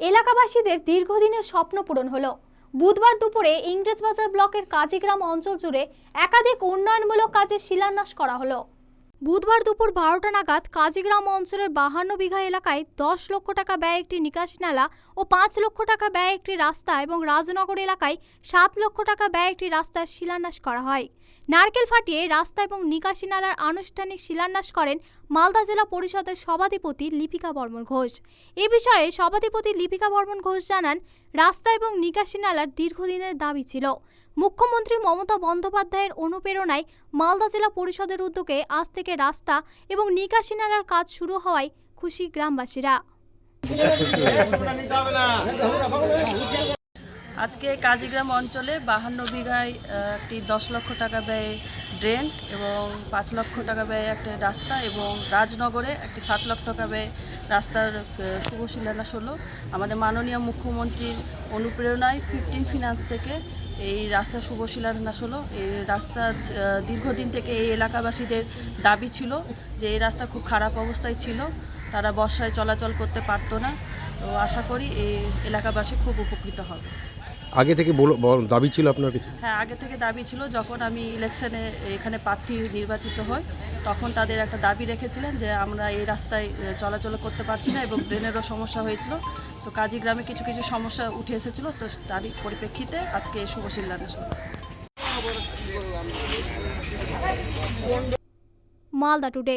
এলাকাবাসীদের দীর্ঘদিনের স্বপ্ন পূরণ হলো। বুধবার দুপুরে ইংরেজবাজার ব্লকের কাজীগ্রাম অঞ্চল জুড়ে একাধিক উন্নয়নমূলক কাজের শিলান্যাস করা হলো। বুধবার দুপুর বারোটা নাগাদ কাজীগ্রাম অঞ্চলের বাহান্ন বিঘা এলাকায় দশ লক্ষ টাকা ব্যয় একটি নিকাশি নালা ও পাঁচ লক্ষ টাকা ব্যয় একটি রাস্তা এবং রাজনগর এলাকায় সাত লক্ষ টাকা ব্যয় একটি রাস্তার শিলান্যাস করা হয়। নারকেল ফাটিয়ে রাস্তা এবং নিকাশি নালার আনুষ্ঠানিক শিলান্যাস করেন মালদা জেলা পরিষদের সভাধিপতি লিপিকা বর্মন ঘোষ। এ বিষয়ে সভাধিপতি লিপিকা বর্মন ঘোষ জানান, রাস্তা এবং নিকাশি নালার দীর্ঘদিনের দাবি ছিল। মুখ্যমন্ত্রী মমতা বন্দ্যোপাধ্যায়ের অনুপ্রেরণায় মালদা জেলা পরিষদের উদ্যোগে আজ থেকে রাস্তা এবং নিকাশি নালার কাজ শুরু হওয়ায় খুশি গ্রামবাসীরা। আজকে কাজীগ্রাম অঞ্চলে বাহান্ন বিঘায়, একটি দশ লক্ষ টাকা ব্যয়ে ড্রেন এবং পাঁচ লক্ষ টাকা ব্যয়ে একটা রাস্তা এবং রাজনগরে একটি সাত লক্ষ টাকা ব্যয়ে রাস্তার শুভ শিলান্যাস হলো। আমাদের মাননীয় মুখ্যমন্ত্রীর অনুপ্রেরণায় ফিফটিন ফিনান্স থেকে এই রাস্তার শুভ শিলান্যাস হলো। এই রাস্তা দীর্ঘদিন থেকে এই এলাকাবাসীদের দাবি ছিল যে এই রাস্তা খুব খারাপ অবস্থায় ছিল। তারা বর্ষায় চলাচল করতে পারতো না। তো আশা করি এই এলাকাবাসী খুব উপকৃত হবে। আগে থেকে দাবি ছিল আপনার কিছু হ্যাঁ আগে থেকে দাবি ছিল যখন আমি ইলেকশনে এখানে প্রার্থী নির্বাচিত হই তখন তাদের একটা দাবি রেখেছিলেন যে আমরা এই রাস্তায় চলাচল করতে পারছি না এবং ড্রেনেরও সমস্যা হয়েছিল তো কাজী গ্রামে কিছু কিছু সমস্যা উঠে এসেছিল তো তারই পরিপ্রেক্ষিতে আজকে এই শুভ হলো। মালদা টুডে